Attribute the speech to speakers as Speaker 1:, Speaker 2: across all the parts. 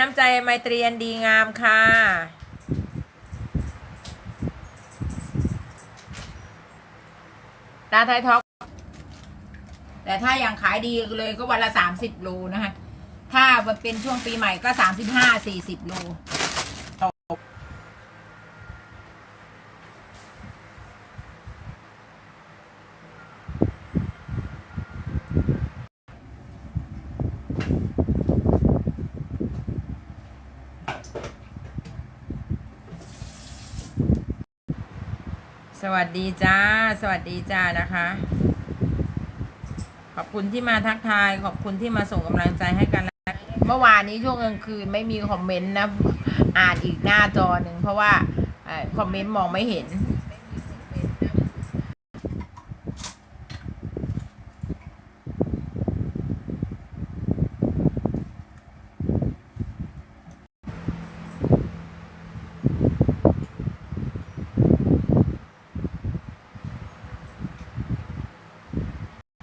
Speaker 1: น้ำใจไมตรีอันดีงามค่ะ ตาไทยท็อกแต่ถ้าอย่างขายดีเลยก็วันละสามสิบโลนะคะ ถ้าเป็นช่วงปีใหม่ก็สามสิบห้าสี่สิบโล สวัสดีจ้า สวัสดีจ้านะคะ ขอบคุณที่มาทักทาย ขอบคุณที่มาส่งกำลังใจให้กันและเมื่อวานนี้ช่วงกลางคืนไม่มีคอมเมนต์นะ อ่านอีกหน้าจอหนึ่งเพราะว่าคอมเมนต์มองไม่เห็น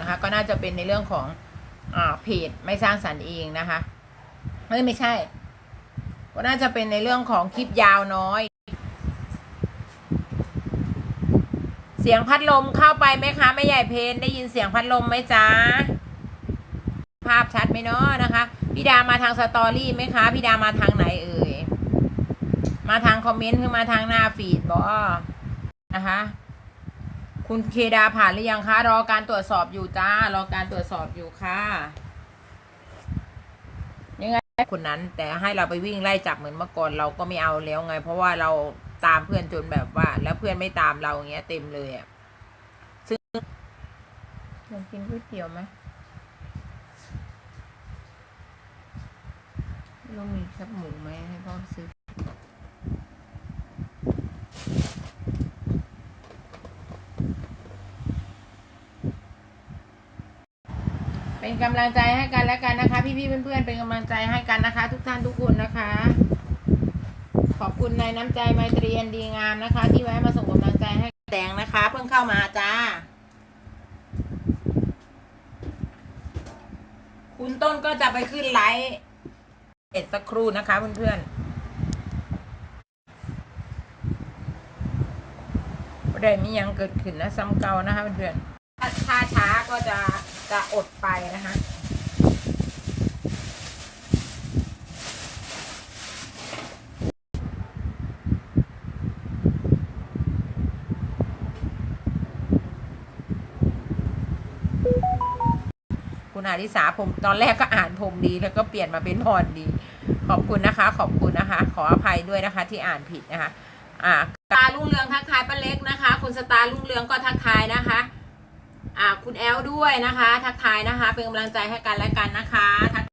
Speaker 1: นะคะก็น่า จะเป็นในเรื่องของอเพจไม่สร้างสรรค์เองนะคะเฮ้ยไม่ใช่ก็น่าจะเป็นในเรื่องของคลิปยาวน้อย เสียงพัดลมเข้าไปไหมคะแม่ใหญ่เพนได้ยินเสียงพัดลมไหมจ๊ะภาพชัดไหมเนาะนะคะพี่ดามาทางสตอรี่ไหมคะพี่ดามาทางไหนเอ่ยมาทางคอมเมนต์คือมาทางหน้าฟีดบอนะคะ คุณเคดาผ่านหรือยังคะ รอการตรวจสอบอยู่จ้า รอการตรวจสอบอยู่ค่ะ ยังไงคนนั้น แต่ให้เราไปวิ่งไล่จับเหมือนเมื่อก่อนเราก็ไม่เอาแล้วไง เพราะว่าเราตามเพื่อนจนแบบว่า แล้วเพื่อนไม่ตามเราอย่างเงี้ยเต็มเลยอะซึ่งลองกินก๋วยเตี๋ยวไหมเรามีซับหมูไหมให้พ่อซื้อ เป็นกำลังใจให้กันและกันนะคะ พี่ๆเพื่อนๆเป็นกำลังใจให้กันนะคะ ทุกท่านทุกคนนะคะ ขอบคุณในน้ำใจไมตรีอันดีงามนะคะ ที่แวะมาส่งกำลังใจให้แตงนะคะ เพิ่งเข้ามาจ้า คุณต้นก็จะไปขึ้นไลฟ์เอ็ดสักครู่นะคะเพื่อนๆประเด็นมียังเกิดขึ้นนะซ้ำเก่านะคะเพื่อนๆถ้าถ้าช้าก็จะ จะอดไปนะคะ คุณอาริสาผมตอนแรกก็อ่านผมดีแล้วก็เปลี่ยนมาเป็นพรดี ขอบคุณนะคะ ขอบคุณนะคะ ขออภัยด้วยนะคะ ที่อ่านผิดนะคะ อ่าสตาร์รุ่งเรืองทักทายป้าเล็กนะคะ คุณสตาร์รุ่งเรืองก็ทักทายนะคะ อ่าคุณแอลด้วยนะคะ ทักทายนะคะ เป็นกำลังใจให้กันและกันนะคะทัก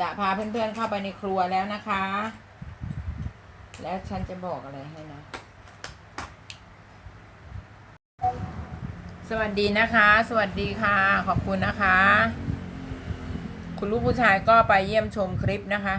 Speaker 1: จะพาเพื่อนๆเข้าไปในครัวแล้วนะคะ แล้วฉันจะบอกอะไรให้นะ สวัสดีนะคะ สวัสดีค่ะ ขอบคุณนะคะ คุณลูกผู้ชายก็ไปเยี่ยมชมคลิปนะคะ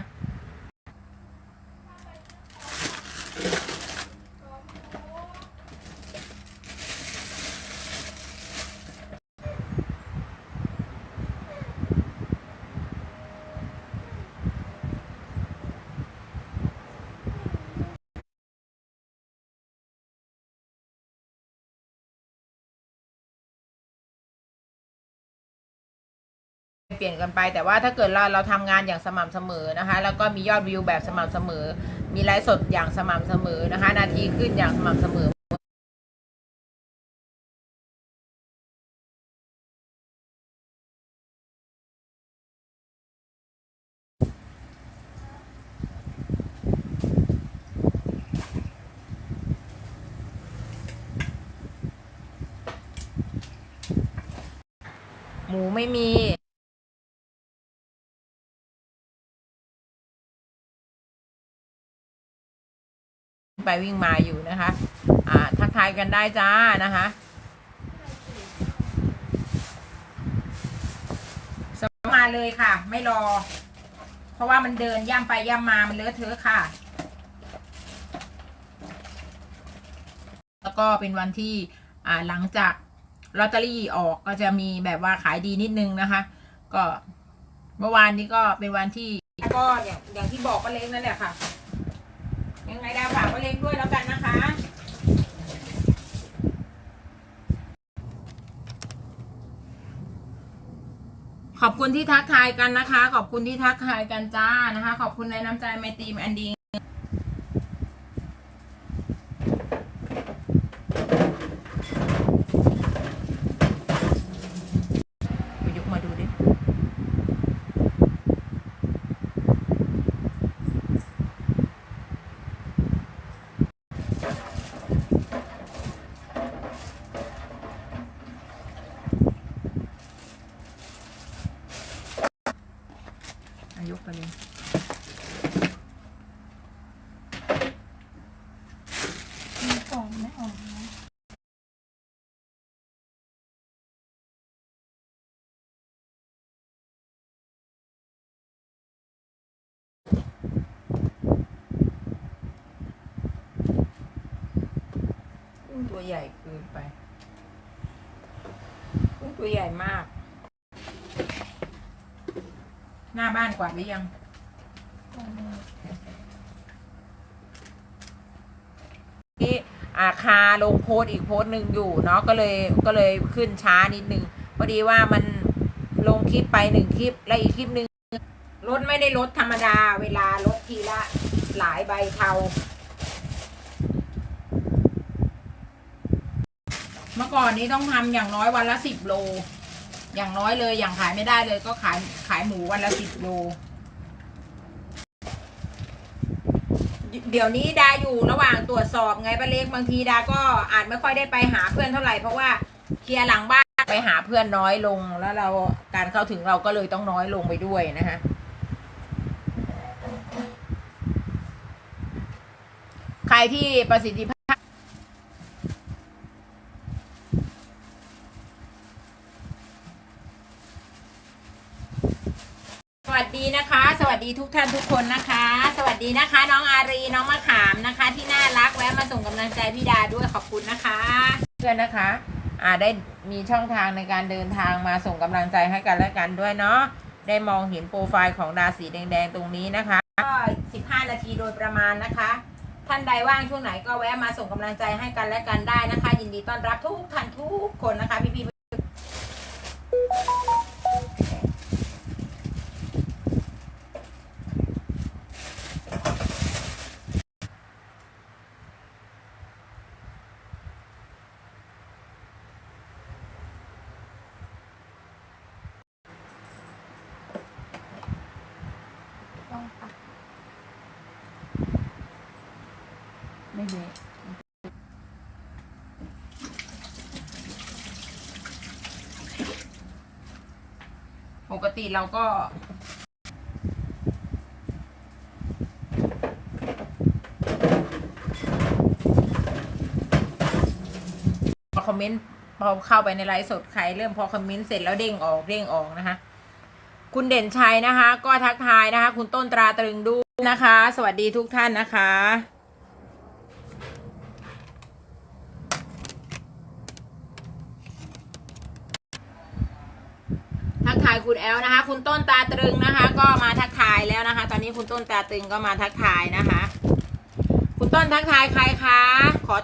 Speaker 1: เปลี่ยนกันไป แต่ว่าถ้าเกิดเราเราทำงานอย่างสม่ำเสมอนะคะ แล้วก็มียอดวิวแบบสม่ำเสมอ มีไลฟ์สดอย่างสม่ำเสมอนะคะ นาทีขึ้นอย่างสม่ำเสมอหมูไม่มี ไปวิ่งมาอยู่นะคะ อ่าทักทายกันได้จ้านะคะสมาเลยค่ะ ไม่รอ เพราะว่ามันเดินย่ำไปย่ำมามันเลอะเทอะค่ะ แล้วก็เป็นวันที่อ่าหลังจากลอตเตอรี่ออกก็จะมีแบบว่าขายดีนิดนึงนะคะ ก็เมื่อวานนี้ก็เป็นวันที่ก็อย่างอย่างที่บอกป้าเล้งนั่นแหละค่ะ ยังไงดาวฝากป้าเล้งด้วยแล้วกันนะคะ ขอบคุณที่ทักทายกันนะคะ ขอบคุณที่ทักทายกันจ้านะคะ ขอบคุณในน้ำใจไมตรีอันดี ไปยกมาดูดิ อายกไปเลย
Speaker 2: มีกล่องไม่ออกนะ
Speaker 1: กุ้ง ตัวใหญ่เกินไปกุ้งตัวใหญ่มาก หน้าบ้านกวาดหรือยังที่อาคาลงโพสอีกโพสหนึ่งอยู่เนาะก็เลยก็เลยขึ้นช้านิดนึงพอดีว่ามันลงคลิปไปหนึ่งคลิปและอีกคลิปหนึ่งลดไม่ได้ลดธรรมดา เวลาลดทีละหลายใบเทา เมื่ อก่อนนี้ต้องทำอย่างน้อยวันละสิบโล อย่างน้อยเลยอย่างขายไม่ได้เลยก็ขายขายหมูวันละสิบโล เดี๋ยวนี้ดาอยู่ระหว่างตรวจสอบไงป้าเล็กบางทีดาก็อาจไม่ค่อยได้ไปหาเพื่อนเท่าไหร่เพราะว่าเคลียร์หลังบ้านไปหาเพื่อนน้อยลงแล้วเราการเข้าถึงเราก็เลยต้องน้อยลงไปด้วยนะฮะใครที่ประสิทธิภาพ วัสดีนะคะ สวัสดีทุกท่านทุกคนนะคะ สวัสดีนะคะ น้องอารีน้องมะขามนะคะ ที่น่ารักแวะมาส่งกำลังใจพี่ดาด้วยขอบคุณนะคะเพื่อนนะคะอ่าได้มีช่องทางในการเดินทางมาส่งกำลังใจให้กันและกันด้วยเนาะได้มองเห็นโปรไฟล์ของดาสีแดงๆตรงนี้นะคะก็15 นาทีโดยประมาณนะคะ ท่านใดว่างช่วงไหนก็แวะมาส่งกำลังใจให้กันและกันได้นะคะ ยินดีต้อนรับทุกท่านทุกคนนะคะพี่ๆ ไม่มีปกติเราก็ พอคอมเมนต์พอเข้าไปในไลฟ์สดใครเริ่มพอคอมเมนต์เสร็จแล้วเด้งออกเด้งออกนะคะ คุณเด่นชัยนะคะ ก็ทักทายนะคะ คุณต้นตราตรึงดูนะคะ สวัสดีทุกท่านนะคะ ทักทายคุณแอลนะคะ คุณต้นตาตรึงนะคะ ก็มาทักทายแล้วนะคะ ตอนนี้คุณต้นตาตรึงก็มาทักทายนะคะ คุณต้นทักทายใครคะขอ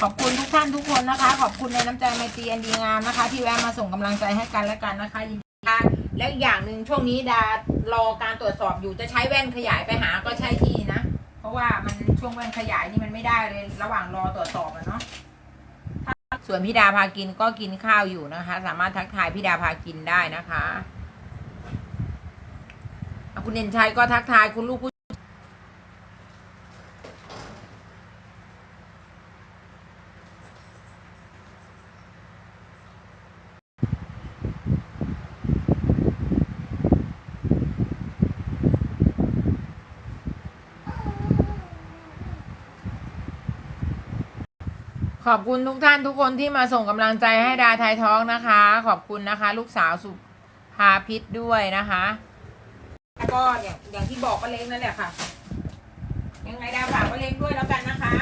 Speaker 1: ขอบคุณทุกท่านทุกคนนะคะ ขอบคุณในน้ำใจไมตรีอันดีงามนะคะ ที่แวะมาส่งกำลังใจให้กันและกันนะคะยินดีค่ะแล้วอีกอย่างหนึ่งช่วงนี้ดารอการตรวจสอบอยู่จะใช้แว่นขยายไปหาก็ใช่ที่นะ เพราะว่ามันช่วงแว่นขยายนี่มันไม่ได้เลย ระหว่างรอตรวจสอบอะเนาะ ส่วนพี่ดาพากินก็กินข้าวอยู่นะคะ สามารถทักทายพี่ดาพากินได้นะคะ คุณเด่นชัยก็ทักทายคุณลูกผู้ ขอบคุณทุกท่านทุกคนที่มาส่งกำลังใจให้ดาไทยท้องนะคะ ขอบคุณนะคะ ลูกสาวสุภาพิษด้วยนะคะ แล้วก็อย่างอย่างที่บอกป้าเล้งนั่นแหละค่ะ ยังไงดาฝากป้าเล้งด้วยแล้วกันนะคะ